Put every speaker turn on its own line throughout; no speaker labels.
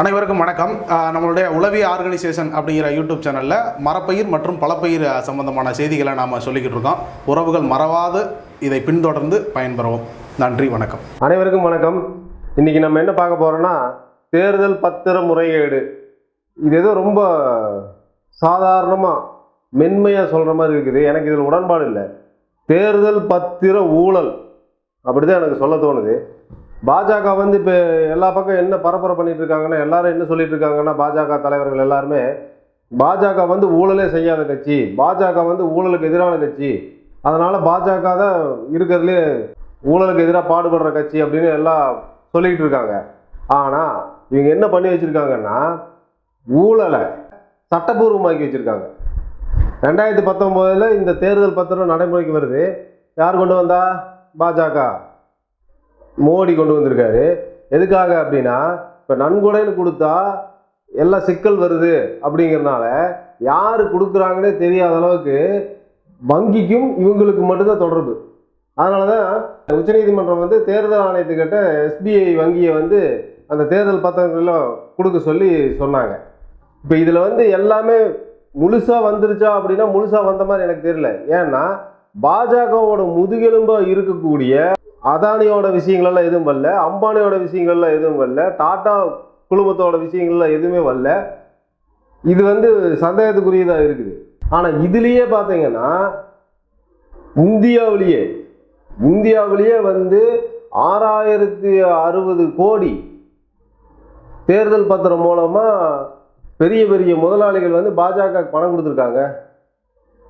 அனைவருக்கும் வணக்கம். நம்மளுடைய உளவிய ஆர்கனைசேஷன் அப்படிங்கிற யூடியூப் சேனலில் மரப்பயிர் மற்றும் பலப்பயிர் சம்பந்தமான செய்திகளை நாம் சொல்லிக்கிட்டு இருக்கோம். உறவுகள் மறவாது இதை பின்தொடர்ந்து பயன்பெறவும். நன்றி வணக்கம்.
அனைவருக்கும் வணக்கம். இன்னைக்கு நம்ம என்ன பார்க்க போகிறோன்னா தேர்தல் பத்திர முறைகேடு. இது ஏதோ ரொம்ப சாதாரணமாக மென்மையாக சொல்கிற மாதிரி இருக்குது. எனக்கு இதில் உடன்பாடு இல்லை. தேர்தல் பத்திர ஊழல். அப்படி தான் எனக்கு சொல்ல தோணுது. பாஜக வந்து இப்போ எல்லா பக்கம் என்ன பரப்புரை பண்ணிட்டு இருக்காங்கன்னா எல்லாரும் என்ன சொல்லிட்டு இருக்காங்கன்னா பாஜக தலைவர்கள் எல்லாருமே பாஜக வந்து ஊழலே செய்யாத கட்சி பாஜக வந்து ஊழலுக்கு எதிரான கட்சி அதனால் பாஜக தான் இருக்கிறதுலே ஊழலுக்கு எதிராக பாடுபடுற கட்சி அப்படின்னு எல்லாம் சொல்லிக்கிட்டு இருக்காங்க. ஆனால் இவங்க என்ன பண்ணி வச்சுருக்காங்கன்னா ஊழலை சட்டப்பூர்வமாக்கி வச்சுருக்காங்க. ரெண்டாயிரத்தி பத்தொம்போதில் இந்த தேர்தல் பத்திரம் நடைமுறைக்கு வருது. யார் கொண்டு வந்தா? பாஜக. மோடி கொண்டு வந்திருக்காரு. எதுக்காக அப்படின்னா இப்போ நன்கொடைன்னு கொடுத்தா எல்லாம் சிக்கல் வருது அப்படிங்கிறனால யார் கொடுக்குறாங்கன்னே தெரியாத அளவுக்கு வங்கிக்கும் இவங்களுக்கு மட்டும்தான் தொடர்பு. அதனால தான் உச்சநீதிமன்றம் வந்து தேர்தல் ஆணையத்துக்கிட்ட எஸ்பிஐ வங்கியை வந்து அந்த தேர்தல் பத்திரங்கள்லாம் கொடுக்க சொல்லி சொன்னாங்க. இப்போ இதில் வந்து எல்லாமே முழுசாக வந்துருச்சா அப்படின்னா முழுசாக வந்த மாதிரி எனக்கு தெரியல. ஏன்னா பாஜகவோட முதுகெலும்பாக இருக்கக்கூடிய அதானியோட விஷயங்கள்லாம் எதுவும் வரல அம்பானியோட விஷயங்கள்லாம் எதுவும் வரல டாட்டா குழுமத்தோட விஷயங்கள்லாம் எதுவுமே வரல. இது வந்து சந்தேகத்துக்குரியதாக இருக்குது. ஆனால் இதுலேயே பார்த்தீங்கன்னா இந்தியாவிலேயே இந்தியாவிலேயே வந்து ஆறாயிரத்தி அறுபது கோடி தேர்தல் பத்திரம் மூலமாக பெரிய பெரிய முதலாளிகள் வந்து பாஜக பணம் கொடுத்துருக்காங்க.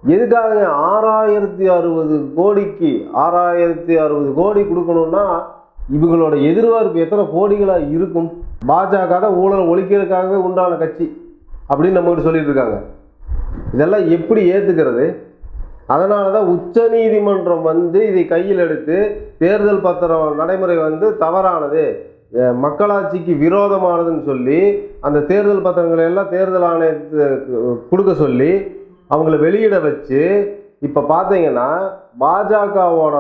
எதுக்காக ஆறாயிரத்தி அறுபது கோடிக்கு ஆறாயிரத்தி அறுபது கோடி கொடுக்கணும்னா இவங்களோட எதிர்பார்ப்பு எத்தனை கோடிகளாக இருக்கும்? பாஜக தான் ஊழல் ஒழிக்கிறதுக்காக உண்டான கட்சி அப்படின்னு நம்மகிட்ட சொல்லிட்டு இருக்காங்க. இதெல்லாம் எப்படி ஏற்றுக்கிறது அதனால தான் உச்சநீதிமன்றம் வந்து இதை கையில் எடுத்து தேர்தல் பத்திரம் நடைமுறை வந்து தவறானது. மக்களாட்சிக்கு விரோதமானதுன்னு சொல்லி அந்த தேர்தல் பத்திரங்களை எல்லாம் தேர்தல் ஆணையத்துக்கு கொடுக்க சொல்லி அவங்கள வெளியிட வச்சு இப்போ பார்த்தீங்கன்னா பாஜகவோட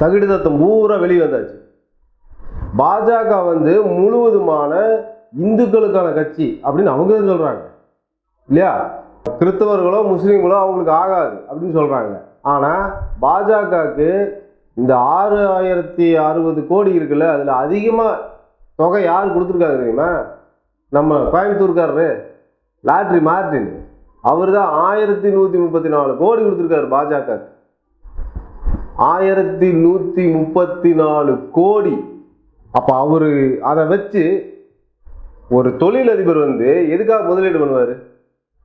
தகுடிதத்தம் பூரா வெளியே வந்தாச்சு. பாஜக வந்து முழுவதுமான இந்துக்களுக்கான கட்சி அப்படின்னு அவங்க தான் சொல்கிறாங்க இல்லையா? கிறிஸ்தவர்களோ முஸ்லீம்களோ அவங்களுக்கு ஆகாது அப்படின்னு சொல்கிறாங்க ஆனால் பாஜகவுக்கு இந்த ஆறு ஆயிரத்தி அறுபது கோடி இருக்குல்ல அதில் அதிகமாக தொகை யார் கொடுத்துருக்காங்க தெரியுமா? நம்ம கோயம்புத்தூர்காரரு லாட்ரி மார்டின். அவர் தான் ஆயிரத்தி நூற்றி முப்பத்தி நாலு கோடி கொடுத்துருக்காரு பாஜக. ஆயிரத்தி நூற்றி முப்பத்தி நாலு கோடி. அப்போ அவர் அதை வச்சு ஒரு தொழிலதிபர் வந்து எதுக்காக முதலீடு பண்ணுவார்?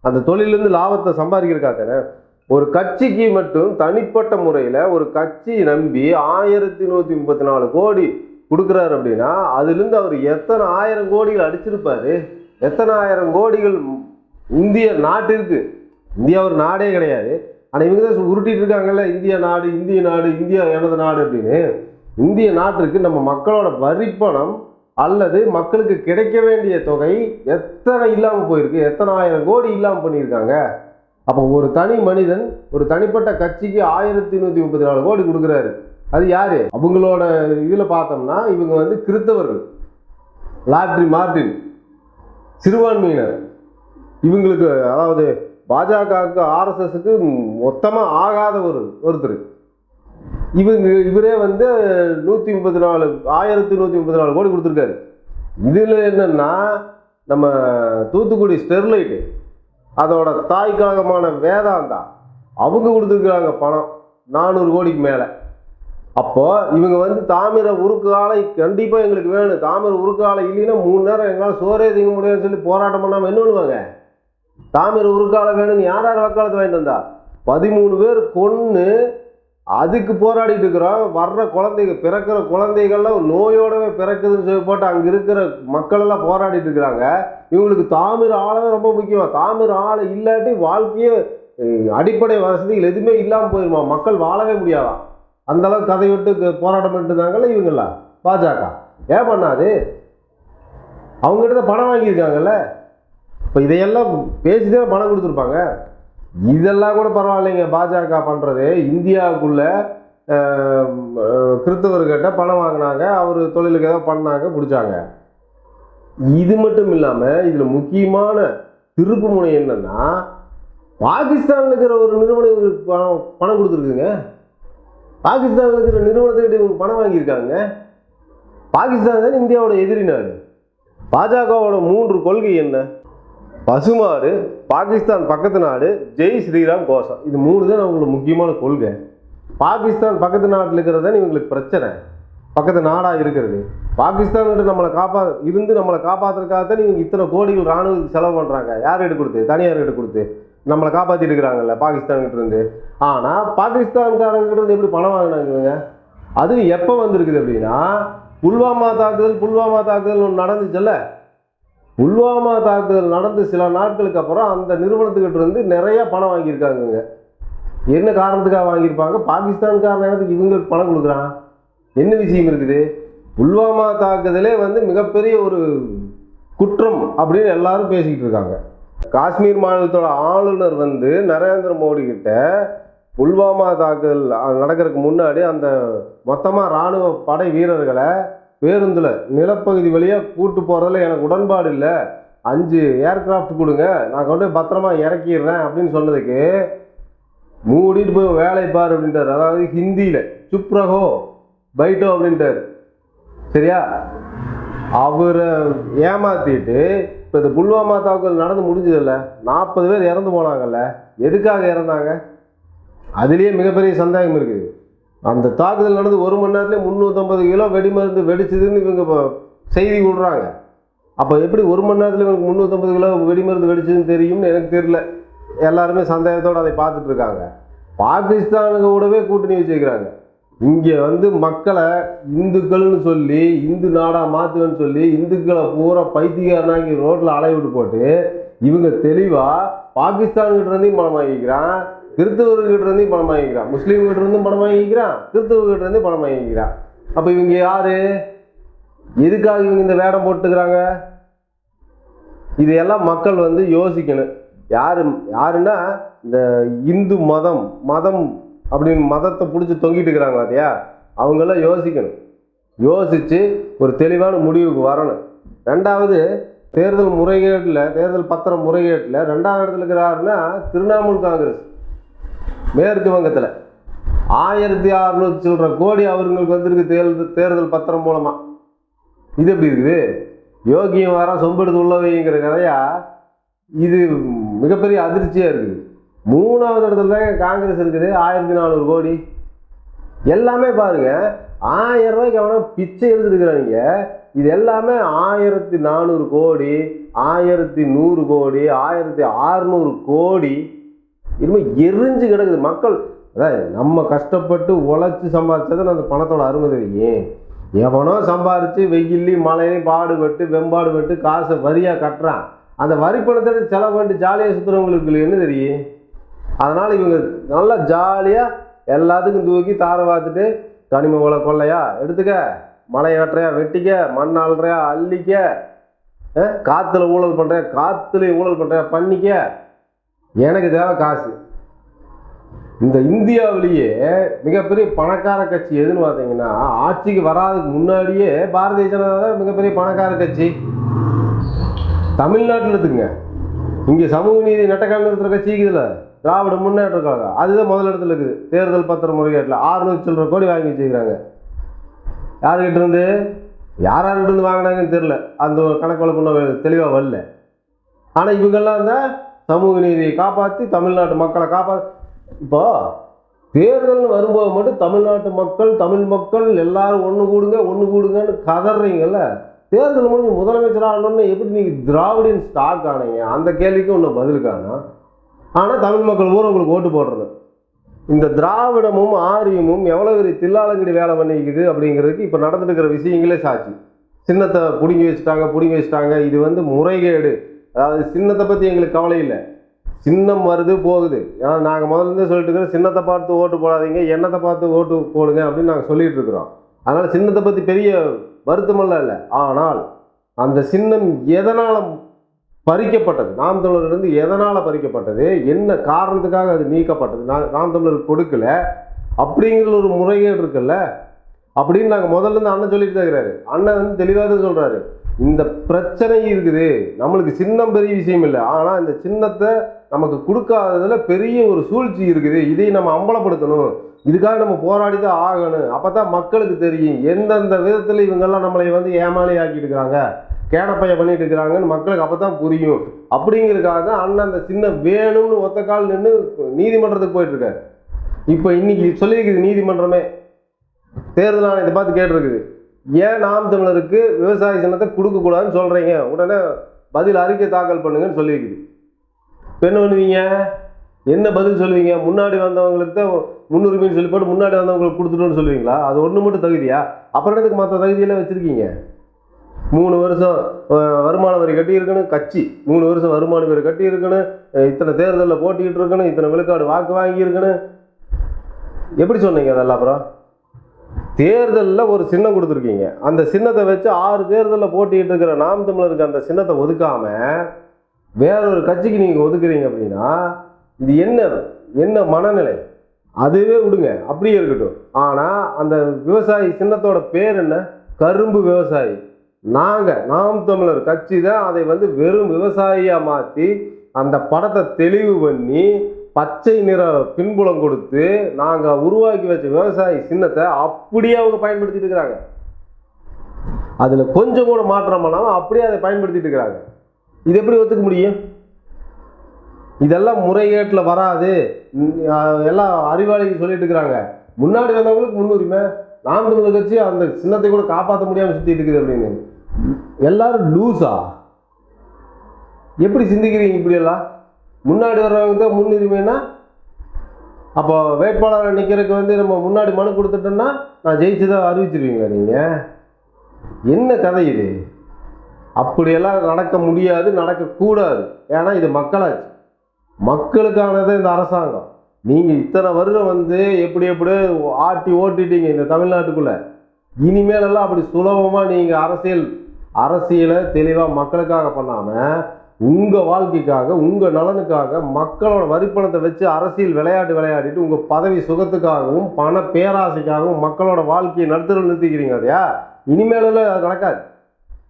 அந்த தொழிலேருந்து லாபத்தை சம்பாதிக்கிறக்காக தானே? ஒரு கட்சிக்கு மட்டும் தனிப்பட்ட முறையில் ஒரு கட்சி நம்பி ஆயிரத்தி நூற்றி முப்பத்தி நாலு கோடி கொடுக்குறாரு அப்படின்னா அதுலேருந்து அவர் எத்தனை ஆயிரம் கோடிகள் அடிச்சிருப்பாரு? எத்தனை ஆயிரம் கோடிகள் இந்திய நாட்டிற்கு இந்தியா ஒரு நாடே கிடையாது. ஆனால் இவங்க தான் உருட்டிட்டு இருக்காங்கல்ல இந்திய நாடு இந்திய நாடு இந்தியா எனது நாடு அப்படின்னு. இந்திய நாட்டிற்கு நம்ம மக்களோட வரிப்பணம் அல்லது மக்களுக்கு கிடைக்க வேண்டிய தொகை எத்தனை இல்லாமல் போயிருக்கு? எத்தனை ஆயிரம் கோடி இல்லாமல் பண்ணியிருக்காங்க? அப்போ ஒரு தனி மனிதன் ஒரு தனிப்பட்ட கட்சிக்கு ஆயிரத்தி நூற்றி முப்பத்தி நாலு கோடி கொடுக்குறாரு. அது யார்? அவங்களோட இதில் பார்த்தோம்னா இவங்க வந்து கிறித்தவர்கள். லாட்ரி மார்டின் சிறுபான்மையினர். இவங்களுக்கு அதாவது பாஜகவுக்கு ஆர்எஸ்எஸ்க்கு மொத்தமாக ஆகாத ஒரு ஒருத்தர். இவங்க இவரே வந்து நூற்றி முப்பத்தி நாலு ஆயிரத்தி நூற்றி முப்பத்தி நாலு கோடி கொடுத்துருக்காரு. இதில் என்னன்னா நம்ம தூத்துக்குடி ஸ்டெர்லைட்டு அதோட தாய் கழகமான வேதாந்தா அவங்க கொடுத்துருக்குறாங்க பணம் நானூறு கோடிக்கு மேலே. அப்போது இவங்க வந்து தாமிர உருக்கு ஆலை கண்டிப்பாக எங்களுக்கு வேணும். தாமிர உருக்கு ஆலை இல்லைன்னா மூணு நேரம் எங்களால் சோறே தீங்க முடியாதுன்னு சொல்லி போராட்டம் பண்ணாமல் என்ன பண்ணுவாங்க? தாமிர உருக்கால வேணும்னு யார் யார் வக்காலத்து வாங்கிட்டு வந்தா? பதிமூணு பேர் கொன்று அதுக்கு போராடிட்டு இருக்கிறோம். வர்ற குழந்தைங்க பிறக்கிற குழந்தைகள்லாம் நோயோடவே பிறக்குதுன்னு சொல்லி போட்டு அங்கே இருக்கிற மக்கள் எல்லாம் போராடிட்டு இருக்கிறாங்க. இவங்களுக்கு தாமிர ஆலை ரொம்ப முக்கியம். தாமிர ஆலை இல்லாட்டி வாழ்க்கையே அடிப்படை வசதிகள் எதுவுமே இல்லாமல் போயிருமா? மக்கள் வாழவே முடியாதா? அந்த அளவுக்கு கதை விட்டு போராட்டம் பண்ணிட்டு இருந்தாங்கல்ல பாஜக. ஏன் பண்ணாது அவங்ககிட்ட தான் பணம் வாங்கியிருக்காங்கல்ல? இப்போ இதையெல்லாம் பேசிட்டே பணம் கொடுத்துருப்பாங்க. இதெல்லாம் கூட பரவாயில்லைங்க பாஜக பண்ணுறது இந்தியாவுக்குள்ள கிறிஸ்தவர்கிட்ட பணம் வாங்கினாங்க அவர் தொழிலுக்கு ஏதோ பண்ணாங்க பிடிச்சாங்க. இது மட்டும் இல்லாமல் இதில் முக்கியமான திருப்பு முனை என்னன்னா பாகிஸ்தானில் இருக்கிற ஒரு நிறுவனம் இவங்களுக்கு பணம் பணம் கொடுத்துருக்குங்க பாகிஸ்தானில் இருக்கிற நிறுவனத்துக்கிட்ட இவங்க பணம் வாங்கியிருக்காங்க. பாகிஸ்தான் தான் இந்தியாவோட எதிரி நாடு. பாஜகவோட மூன்று கொள்கை என்ன? பசுமாடு பாகிஸ்தான் பக்கத்து நாடு ஜெய் ஸ்ரீராம் கோஷம். இது மூணு தான் அவங்களுக்கு முக்கியமான கொள்கை. பாகிஸ்தான் பக்கத்து நாட்டில் இருக்கிறது தான் இவங்களுக்கு பிரச்சனை? பக்கத்து நாடாக இருக்கிறது. பாகிஸ்தான்கிட்ட நம்மளை காப்பா இருந்து நம்மளை காப்பாற்றுறதுக்காக தான் இவங்க இத்தனை கோடிகள் ராணுவத்துக்கு செலவு பண்ணுறாங்க யார் எடுத்து கொடுத்து? தனியார் எடுத்து கொடுத்து. நம்மளை காப்பாற்றிட்டு இருக்கிறாங்கல்ல பாகிஸ்தான்கிட்ட இருந்து. ஆனால் பாகிஸ்தான்காரங்கிட்ட இருந்து எப்படி பணம் வாங்கினாங்க அதுவும் அது எப்போ வந்திருக்குது அப்படின்னா புல்வாமா தாக்குதல் புல்வாமா தாக்குதல் ஒன்று நடந்துச்சுல்ல? புல்வாமா தாக்குதல் நடந்து சில நாட்களுக்கு அப்புறம் அந்த நிறுவனத்துக்கிட்ட இருந்து நிறைய பணம் வாங்கியிருக்காங்கங்க. என்ன காரணத்துக்காக வாங்கியிருப்பாங்க? பாகிஸ்தான்காரன் இடத்துக்கு இவங்களுக்கு பணம் கொடுக்குறான்? என்ன விஷயம் இருக்குது? புல்வாமா தாக்குதலே வந்து மிகப்பெரிய ஒரு குற்றம் அப்படின்னு எல்லாரும் பேசிக்கிட்டு இருக்காங்க. காஷ்மீர் மாநிலத்தோட ஆளுநர் வந்து நரேந்திர மோடி கிட்ட புல்வாமா தாக்குதல் நடக்கிறதுக்கு முன்னாடி அந்த மொத்தமாக இராணுவ படை வீரர்களை பேருந்தில் நிலப்பகுதி வழியாக கூட்டு போகிறதுல எனக்கு உடன்பாடு இல்லை. அஞ்சு ஏர்கிராஃப்ட் கொடுங்க. நான் கொண்டு போய் பத்திரமா இறக்கிடுறேன் அப்படின்னு சொன்னதுக்கு மூடிட்டு போய் வேலை பார் அப்படின்ட்டார். அதாவது ஹிந்தியில் சுப்ரஹோ பைட்டோ அப்படின்ட்டார். சரியா? அவரை ஏமாத்திட்டு இப்போ இந்த புல்வாமா தாக்குதல் நடந்து முடிஞ்சதில்ல. நாற்பது பேர் இறந்து போனாங்கல்ல. எதுக்காக இறந்தாங்க? அதுலேயே மிகப்பெரிய சந்தேகம் இருக்குது. அந்த தாக்குதல் நடந்து ஒரு மணி நேரத்துலேயே முந்நூற்றம்பது கிலோ வெடிமருந்து வெடிச்சதுன்னு இவங்க இப்போ செய்தி விடுறாங்க. அப்போ எப்படி ஒரு மணி நேரத்தில் இவங்களுக்கு முந்நூற்றம்பது கிலோ வெடிமருந்து வெடிச்சதுன்னு தெரியும்னு எனக்கு தெரியல. எல்லாருமே சந்தேகத்தோடு அதை பார்த்துட்ருக்காங்க பாகிஸ்தானுக்கு கூடவே கூட்டணி வச்சுக்கிறாங்க இங்கே வந்து மக்களை இந்துக்கள்னு சொல்லி இந்து நாடாக மாற்றுவேன்னு சொல்லி இந்துக்களை பூரா பைத்தியக்காரனாக்கி ரோட்டில் அலைவிட்டு போட்டு இவங்க தெளிவாக பாகிஸ்தான்கிட்ட இருந்தையும் பணம் வாங்கிக்கிறான் கிறிஸ்தவர்கிட்ட இருந்தையும் பணம் வாங்கிக்கிறான். முஸ்லீம்கிட்ட இருந்தும் பணம் வாங்கிக்கிறான். கிறிஸ்தவர்கிட்ட இருந்தும் பணம் வாங்கிக்கிறான். அப்போ இவங்க யாரு? எதுக்காக இவங்க இந்த வேடம் போட்டுக்கிறாங்க? இதையெல்லாம் மக்கள் வந்து யோசிக்கணும். யாரு யாருன்னா இந்த இந்து மதம் மதம் அப்படின்னு மதத்தை பிடிச்சி தொங்கிட்டு இருக்கிறாங்க பார்த்தியா அவங்கெல்லாம் யோசிக்கணும். யோசித்து ஒரு தெளிவான முடிவுக்கு வரணும். ரெண்டாவது தேர்தல் முறைகேட்டில் தேர்தல் பத்திர முறைகேட்டில் ரெண்டாவது இடத்துல இருக்கிறாருன்னா திரிணாமுல் காங்கிரஸ். மேற்கு வங்கத்தில் ஆயிரத்தி அறுநூத்தி சில்லற கோடி அவர்களுக்கு வந்திருக்கு தேர்தல் தேர்தல் பத்திரம் மூலமாக இது எப்படி இருக்குது? யோகியம் வர சொம்பெடுத்து உள்ளவைங்கிற கதையா? இது மிகப்பெரிய அதிர்ச்சியாக இருக்குது. மூணாவது இடத்துல தாங்க காங்கிரஸ் இருக்குது. ஆயிரத்தி நானூறு கோடி. எல்லாமே பாருங்க. ஆயிரம் ரூபாய்க்கு அவனா பிச்சை எடுத்துருக்குறாங்க இது எல்லாமே ஆயிரத்தி நானூறு கோடி ஆயிரத்தி நூறு கோடி ஆயிரத்தி அறுநூறு கோடி இனிமேல் எரிஞ்சு கிடக்குது. மக்கள் அதான் நம்ம கஷ்டப்பட்டு உழைச்சி சம்பாதிச்சது அந்த பணத்தோட அருமை தெரியும். எவனோ சம்பாரித்து வெயிலையும் மழையிலையும் பாடுபட்டு வெம்பாடுபட்டு காசை வரியாக கட்டுறான். அந்த வரி பணத்தை செலவு பண்ணிட்டு ஜாலியாக சுற்றுறவங்களுக்கு என்ன தெரியும்? அதனால் இவங்க நல்லா ஜாலியாக எல்லாத்துக்கும் தூக்கி தாரை பார்த்துட்டு கனிம வள கொள்ளையா எடுத்துக்க. மலை வெட்டுறையா வெட்டிக்க. மண் அள்ளுறையா அள்ளிக்க. காற்றுல ஊழல் பண்ணுறேன் காற்றுல ஊழல் பண்ணுறேன் பண்ணிக்க. எனக்கு தேவை காசு. இந்த இந்தியாவிலேயே மிகப்பெரிய பணக்கார கட்சி எதுன்னு பார்த்தீங்கன்னா ஆட்சிக்கு வராதுக்கு முன்னாடியே பாரதிய ஜனதா தான் மிகப்பெரிய பணக்கார கட்சி. தமிழ்நாட்டில் இருக்குங்க இங்கே சமூக நீதி நட்டக்கால நிறுத்துற கட்சி இருக்குதுல்ல திராவிட முன்னேற்ற கழகம். அதுதான் முதல் இடத்துல இருக்குது. தேர்தல் பத்திர முறைகேட்டில் ஆறுநூறு சில்லற கோடி வாங்கி வச்சுக்கிறாங்க யார்கிட்ட இருந்து? யார் யார்கிட்ட இருந்து வாங்கினாங்கன்னு தெரில அந்த ஒரு கணக்கு வழக்கு தெளிவாக வரல. ஆனால் இவங்கெல்லாம் தான் சமூக நீதியை காப்பாற்றி தமிழ்நாட்டு மக்களை காப்பாற்று இப்போ தேர்தல்னு வரும்போது மட்டும் தமிழ்நாட்டு மக்கள் தமிழ் மக்கள் எல்லாரும் ஒன்று கூடுங்க ஒன்று கூடுங்கன்னு கதறீங்கல்ல? தேர்தல் முடிஞ்சு முதலமைச்சர் ஆகணும்னு எப்படி நீங்கள் திராவிடின் ஸ்டாக் ஆனீங்க? அந்த கேள்விக்கு ஒன்று பதில் காணும் ஆனால் தமிழ் மக்கள் பூரா உங்களுக்கு ஓட்டு போடுறது. இந்த திராவிடமும் ஆரியமும் எவ்வளோ பெரிய தில்லாலங்கடி வேலை பண்ணிக்குது அப்படிங்கிறதுக்கு இப்போ நடந்துட்டு இருக்கிற விஷயங்களே சாட்சி. சின்னத்தை பிடுங்கி வச்சுட்டாங்க பிடுங்கி வச்சுட்டாங்க. இது வந்து முறைகேடு. அதாவது சின்னத்தை பற்றி எங்களுக்கு கவலை இல்லை. சின்னம் வருது போகுது. ஏன்னா நாங்கள் முதல்ல இருந்தே சொல்லிட்டு இருக்கிறோம் சின்னத்தை பார்த்து ஓட்டு போடாதீங்க எண்ணத்தை பார்த்து ஓட்டு போடுங்க அப்படின்னு நாங்கள் சொல்லிட்டு இருக்கிறோம். அதனால் சின்னத்தை பற்றி பெரிய வருத்தமெல்லாம் இல்லை. ஆனால் அந்த சின்னம் எதனால் பறிக்கப்பட்டது? நாம் தமிழர்லேருந்து எதனால் பறிக்கப்பட்டது? என்ன காரணத்துக்காக அது நீக்கப்பட்டது? நான் நாம் தமிழர் கொடுக்கல. அப்படிங்கிற ஒரு முறைகேடு இருக்குல்ல? அப்படின்னு நாங்கள் முதல்ல இருந்து அண்ணன் சொல்லிட்டு தான் இருக்கிறாரு. அண்ணன் வந்து தெளிவாக தான் சொல்கிறாரு இந்த பிரச்சனை இருக்குது. நம்மளுக்கு சின்னம் பெரிய விஷயம் இல்லை. ஆனால் இந்த சின்னத்தை நமக்கு கொடுக்காததுல பெரிய ஒரு சூழ்ச்சி இருக்குது. இதை நம்ம அம்பலப்படுத்தணும். இதுக்காக நம்ம போராடி தான் ஆகணும். அப்போ தான் மக்களுக்கு தெரியும். எந்தெந்த விதத்தில் இவங்கெல்லாம் நம்மளை வந்து ஏமாளி ஆக்கிட்டு இருக்கிறாங்க கேடப்பைய பண்ணிட்டு இருக்கிறாங்கன்னு மக்களுக்கு அப்போ தான் புரியும். அப்படிங்கிறதுக்காக தான் அண்ணன் அந்த சின்ன வேணும்னு ஒத்த கால் நின்று நீதிமன்றத்துக்கு போயிட்டு இப்போ இன்னைக்கு சொல்லியிருக்குது நீதிமன்றமே. தேர்தல் ஆணையத்தை பார்த்து கேட்டிருக்குது. ஏன் நாம் தமிழருக்கு விவசாய சின்னத்தை கொடுக்கக்கூடாதுன்னு சொல்கிறீங்க உடனே பதில் அறிக்கை தாக்கல் பண்ணுங்கன்னு சொல்லியிருக்குது. இப்போ என்ன பண்ணுவீங்க? என்ன பதில் சொல்லுவீங்க? முன்னாடி வந்தவங்களுக்கு தான் முன்னுரிமைன்னு சொல்லி போட்டு முன்னாடி வந்தவங்களுக்கு கொடுத்துட்டோன்னு சொல்லுவீங்களா? அது ஒன்று மட்டும் தகுதியா? அப்புறம் என்னதுக்கு மற்ற தகுதியெல்லாம் வச்சுருக்கீங்க? மூணு வருஷம் வருமான வரி கட்டி இருக்கணும் கட்சி. மூணு வருஷம் வருமான வரி கட்டி இருக்கணும் இத்தனை தேர்தலில் போட்டிக்கிட்டு இருக்கணும் இத்தனை விழுக்காடு வாக்கு வாங்கியிருக்கணும். எப்படி சொன்னீங்க அதெல்லாம் அப்புறம்? தேர்தலில் ஒரு சின்னம் கொடுத்துருக்கீங்க. அந்த சின்னத்தை வச்சு ஆறு தேர்தலில் போட்டிகிட்டு இருக்கிற நாம் தமிழருக்கு அந்த சின்னத்தை ஒதுக்காமல் வேற ஒரு கட்சிக்கு நீங்கள் ஒதுக்குறீங்க அப்படின்னா இது என்ன என்ன மனநிலை? அதுவே விடுங்க. அப்படியே இருக்கட்டும். ஆனால் அந்த விவசாயி சின்னத்தோட பேர் என்ன? கரும்பு விவசாயி. நாங்கள் நாம் தமிழர் கட்சி தான் அதை வந்து வெறும் விவசாயியாக மாற்றி அந்த படத்தை தெளிவு பண்ணி பச்சை நிற பின்புலம் கொடுத்து நாங்கள் உருவாக்கி வச்ச விவசாயி சின்னத்தை அப்படியே அவங்க பயன்படுத்திட்டு இருக்கிறாங்க. அதில் கொஞ்சம் கூட மாற்றம் பண்ணாமல் அப்படியே அதை பயன்படுத்திட்டு இருக்கிறாங்க. இது எப்படி ஒத்துக்க முடியும்? இதெல்லாம் முறைகேட்டில் வராது. எல்லாம் அறிவாளிகள் சொல்லிட்டு இருக்கிறாங்க. முன்னாடி வந்தவங்களுக்கு முன்னுரிமை. நாம் தமிழர் கட்சி அந்த சின்னத்தை கூட காப்பாற்ற முடியாமல் சுற்றிட்டு இருக்குது அப்படின்னு. எல்லாரும் லூஸா எப்படி சிந்திக்கிறீங்க இப்படியெல்லாம் முன்னாடி வர்றவங்க தான் முன்னுரிமைன்னா அப்போ வேட்பாளர் நிற்கிறதுக்கு வந்து நம்ம முன்னாடி மனு கொடுத்துட்டோம்னா நான் ஜெயிச்சு தான் அறிவிச்சிருவீங்களா நீங்கள் என்ன கதை இது? அப்படியெல்லாம் நடக்க முடியாது நடக்கக்கூடாது. ஏன்னா இது மக்களாச்சு. மக்களுக்கானது இந்த அரசாங்கம். நீங்கள் இத்தனை வருடம் வந்து எப்படி எப்படியோ ஆட்டி ஓட்டிட்டீங்க இந்த தமிழ்நாட்டுக்குள்ளே. இனிமேலெல்லாம் அப்படி சுலபமாக நீங்கள் அரசியல் அரசியலை தெளிவாக மக்களுக்காக பண்ணாமல் உங்கள் வாழ்க்கைக்காக உங்கள் நலனுக்காக மக்களோட வரிப்பணத்தை வச்சு அரசியல் விளையாட்டு விளையாடிட்டு உங்கள் பதவி சுகத்துக்காகவும் பண பேராசைக்காகவும் மக்களோட வாழ்க்கையை நடுத்தர நிறுத்திக்கிறீங்க அதையா இனிமேலும் அது நடக்காது.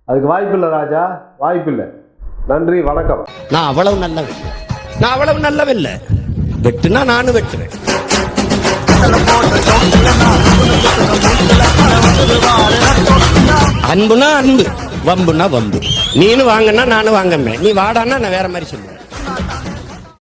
அதுக்கு வாய்ப்பில்லை ராஜா. வாய்ப்பில்லை நன்றி வணக்கம்.
நான் அவ்வளவு நல்லவன். நான் அவ்வளவு நல்லவில்லை. வெட்டுனா நானும் வெட்டுவேன். அன்புனா அன்பு வம்புனா வம்பு. நீனும் வாங்கன்னா நானும் வாங்கமே நீ வாடான்னா நான் வேற மாதிரி சொல்லுவேன்.